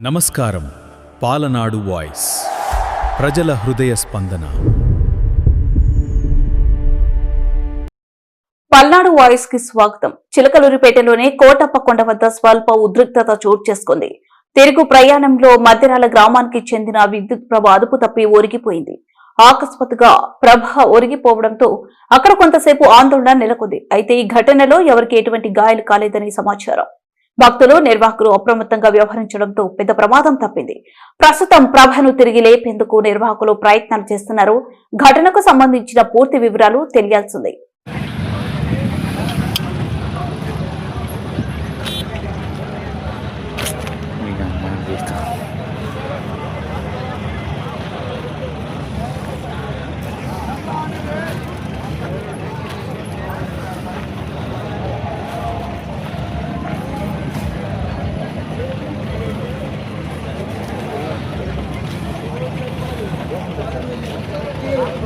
నమస్కారం. పాలనాడు వాయిస్. ప్రజల హృదయ స్పందన. పల్నాడు వాయిస్కి స్వాగతం. చిలకలూరిపేటలోని కోటప్ప కొండ వద్ద స్వల్ప ఉద్రిక్తత చోటు చేసుకుంది. తిరుగు ప్రయాణంలో మధ్యరాల గ్రామానికి చెందిన విద్యుత్ ప్రభ అదుపు తప్పి ఒరిగిపోయింది. ఆకస్మాత్తుగా ప్రభ ఒరిగిపోవడంతో అక్కడ కొంతసేపు ఆందోళన నెలకొంది. అయితే ఈ ఘటనలో ఎవరికి ఎటువంటి గాయాలు కాలేదని సమాచారం. భక్తులు నిర్వాహకులు అప్రమత్తంగా వ్యవహరించడంతో పెద్ద ప్రమాదం తప్పింది. ప్రస్తుతం ప్రభను తిరిగి లేపేందుకు నిర్వాహకులు ప్రయత్నాలు చేస్తున్నారు. ఘటనకు సంబంధించిన పూర్తి వివరాలు తెలియాల్సింది.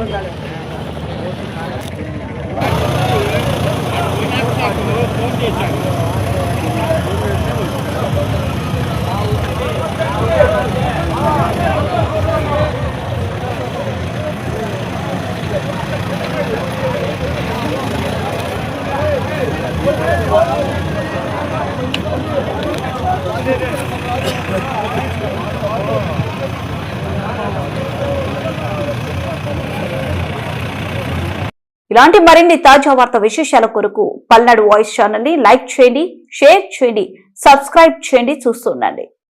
Magkano? ఇలాంటి మరిన్ని తాజా వార్త విశేషాల కొరకు పల్నాడు వాయిస్ ఛానల్ని లైక్ చేయండి షేర్ చేయండి సబ్స్క్రైబ్ చేయండి చూస్తుండండి